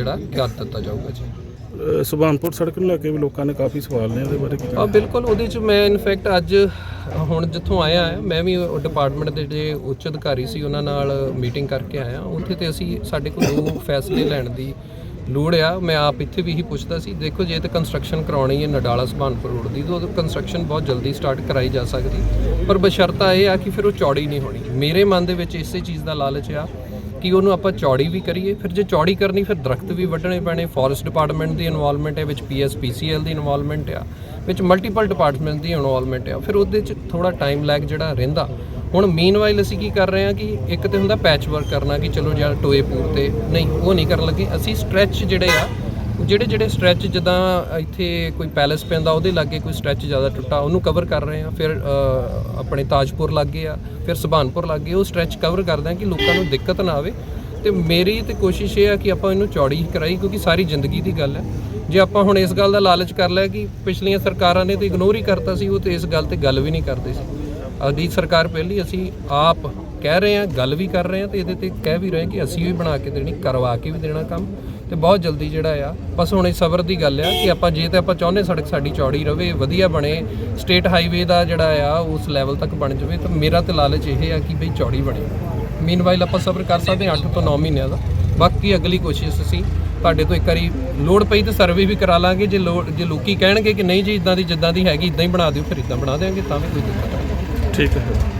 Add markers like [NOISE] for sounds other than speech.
ਜਿਹੜਾ ਕਰ ਦਿੱਤਾ ਜਾਊਗਾ ਜੀ। ਅ, ਸੁਭਾਨਪੁਰ ਸੜਕ ਨੂੰ ਲੈ ਕੇ ਵੀ ਲੋਕਾਂ ਨੇ ਕਾਫੀ ਸਵਾਲ ਨੇ ਇਹਦੇ ਬਾਰੇ ਕੀ ਆ ਬਿਲਕੁਲ ਉਹਦੇ ਚ ਮੈਂ ਇਨਫੈਕਟ ਅੱਜ ਹੁਣ ਜਿੱਥੋਂ ਆਇਆ ਹਾਂ ਮੈਂ ਵੀ ਡਿਪਾਰਟਮੈਂਟ ਦੇ ਜਿਹੜੇ ਉੱਚ ਅਧਿਕਾਰੀ ਸੀ ਉਹਨਾਂ ਨਾਲ ਮੀਟਿੰਗ ਕਰਕੇ ਆਇਆ ਉੱਥੇ ਤੇ ਅਸੀਂ ਸਾਡੇ ਕੋਲ ਦੋ [COUGHS] ਫੈਸਲੇ ਲੈਣ ਦੀ ਲੋੜ ਆ। ਮੈਂ ਆਪ ਇੱਥੇ ਵੀ ਇਹੀ ਪੁੱਛਦਾ ਸੀ ਦੇਖੋ ਜੇ ਤੇ ਕੰਸਟਰਕਸ਼ਨ ਕਰਾਉਣੀ ਹੈ ਨਡਾਲਾ ਸੁਭਾਨਪੁਰ ਰੋਡ ਦੀ ਤਾਂ ਉਹ ਕੰਸਟਰਕਸ਼ਨ ਬਹੁਤ ਜਲਦੀ ਸਟਾਰਟ ਕਰਾਈ ਜਾ ਸਕਦੀ। ਪਰ ਬਸ਼ਰਤਾ ਇਹ ਆ ਕਿ ਫਿਰ ਉਹ ਚੌੜੀ ਨਹੀਂ ਹੋਣੀ। ਮੇਰੇ ਮਨ ਦੇ ਵਿੱਚ ਇਸੇ ਚੀਜ਼ ਦਾ ਲਾਲਚ ਆ ਕਿ ਉਹਨੂੰ ਆਪਾਂ ਚੌੜੀ ਵੀ ਕਰੀਏ? ਫਿਰ ਜੇ ਚੌੜੀ ਕਰਨੀ, ਫਿਰ ਦਰਖਤ ਵੀ ਵੱਢਣੇ ਪੈਣੇ। ਫੋਰੈਸਟ ਡਿਪਾਰਟਮੈਂਟ ਦੀ ਇਨਵੋਲਵਮੈਂਟ ਹੈ, ਵਿੱਚ ਪੀਐਸਪੀਸੀਐਲ ਦੀ ਇਨਵੋਲਵਮੈਂਟ ਆ, ਵਿੱਚ ਮਲਟੀਪਲ ਡਿਪਾਰਟਮੈਂਟ ਦੀ ਇਨਵੋਲਵਮੈਂਟ ਆ। ਫਿਰ ਉਹਦੇ ਚ ਥੋੜਾ ਟਾਈਮ ਲੈਗ ਜਿਹੜਾ ਰਹਿੰਦਾ। ਹੁਣ ਮੀਨਵਾਈਲ ਅਸੀਂ ਕੀ ਕਰ ਰਹੇ ਹਾਂ ਕਿ ਇੱਕ ਤੇ ਹੁੰਦਾ ਪੈਚ ਵਰਕ ਕਰਨਾ ਕਿ ਚਲੋ ਜਾਂ ਟੋਏ ਪੂਰ ਤੇ ਨਹੀਂ, ਉਹ ਨਹੀਂ ਕਰਨ ਲੱਗੇ। ਅਸੀਂ ਸਟ੍ਰੈਚ ਜਿਹੜੇ ਆ ਜਿਹੜੇ ਜਿਹੜੇ ਸਟ੍ਰੈਚ ਜਿੱਦਾਂ ਇੱਥੇ ਕੋਈ ਪੈਲੇਸ ਪੈਂਦਾ, ਉਹਦੇ ਲਾਗੇ ਕੋਈ ਸਟ੍ਰੈਚ ਜ਼ਿਆਦਾ ਟੁੱਟਾ, ਉਹਨੂੰ ਕਵਰ ਕਰ ਰਹੇ ਆ ਫਿਰ ਆਪਣੇ ਤਾਜਪੁਰ ਲਾਗੇ ਆ, ਫਿਰ ਸੁਭਾਨਪੁਰ ਲਾਗੇ, ਉਹ ਸਟ੍ਰੈਚ ਕਵਰ ਕਰਦੇ ਆ ਕਿ ਲੋਕਾਂ ਨੂੰ ਦਿੱਕਤ ਨਾ ਆਵੇ। ਤੇ ਮੇਰੀ ਤੇ ਕੋਸ਼ਿਸ਼ ਇਹ ਆ ਕਿ ਆਪਾਂ ਇਹਨੂੰ ਚੌੜੀ ਹੀ ਕਰਾਈ, ਕਿਉਂਕਿ ਸਾਰੀ ਜ਼ਿੰਦਗੀ ਦੀ ਗੱਲ ਹੈ। ਜੇ ਆਪਾਂ ਹੁਣ ਇਸ ਗੱਲ ਦਾ ਲਾਲਚ ਕਰ ਲਿਆ ਕਿ ਪਿਛਲੀਆਂ ਸਰਕਾਰਾਂ ਨੇ ਤਾਂ ਇਗਨੋਰ ਹੀ ਕਰਤਾ ਸੀ, ਉਹ ਤੇ ਇਸ ਗੱਲ ਤੇ ਗੱਲ ਵੀ ਨਹੀਂ ਕਰਦੇ ਸੀ। ਅਗਲੀ ਸਰਕਾਰ ਪਹਿਲੀ, ਅਸੀਂ ਆਪ ਕਹਿ ਰਹੇ ਹਾਂ, ਗੱਲ ਵੀ ਕਰ ਰਹੇ ਹਾਂ ਤੇ ਇਹਦੇ ਤੇ ਕਹਿ ਵੀ ਰਹੇ ਕਿ ਅਸੀਂ ਵੀ ਬਣਾ ਕੇ ਦੇਣੀ, ਕਰਵਾ ਕੇ ਵੀ ਦੇਣਾ ਕੰਮ ਤੇ ਬਹੁਤ ਜਲਦੀ ਜਿਹੜਾ ਆ, ਬਸ ਹੁਣ ਇਹ ਸਬਰ ਦੀ ਗੱਲ ਆ ਕਿ ਆਪਾਂ ਜੇ ਤੇ ਆਪਾਂ ਚਾਹੁੰਦੇ ਸੜਕ ਸਾਡੀ ਚੌੜੀ ਰਵੇ, ਵਧੀਆ ਬਣੇ, ਸਟੇਟ ਹਾਈਵੇ ਦਾ ਜਿਹੜਾ ਆ, ਉਸ ਲੈਵਲ ਤੱਕ ਬਣ ਜਾਵੇ ਤਾਂ ਮੇਰਾ ਤੇ ਲਾਲਚ ਇਹ ਆ ਕਿ ਬਈ ਚੌੜੀ ਬਣੇ। ਮੀਨਵਾਈਲ ਆਪਾਂ ਸਬਰ ਕਰ ਸਕਦੇ ਹਾਂ 8 ਤੋਂ 9 ਮਹੀਨਿਆਂ ਦਾ। ਬਾਕੀ ਅਗਲੀ ਕੋਸ਼ਿਸ਼ ਅਸੀਂ, ਤੁਹਾਡੇ ਤੋਂ ਇੱਕ ਵਾਰੀ ਲੋੜ ਪਈ ਤੇ ਸਰਵੇ ਵੀ ਕਰਾ ਲਾਂਗੇ, ਜੇ ਲੋੜ, ਜੇ ਲੋਕੀ ਕਹਿਣਗੇ ਕਿ ਨਹੀਂ ਜੀ ਇਦਾਂ ਦੀ, ਜਿੱਦਾਂ ਦੀ ਹੈਗੀ ਇਦਾਂ ਹੀ ਬਣਾ ਦਿਓ, ਫਿਰ ਇਦਾਂ ਬਣਾ ਦੇਵਾਂਗੇ ਤਾਂ ਵੀ ਕੋਈ ਦਿੱਕਤ ਨਹੀਂ। ਠੀਕ ਹੈ।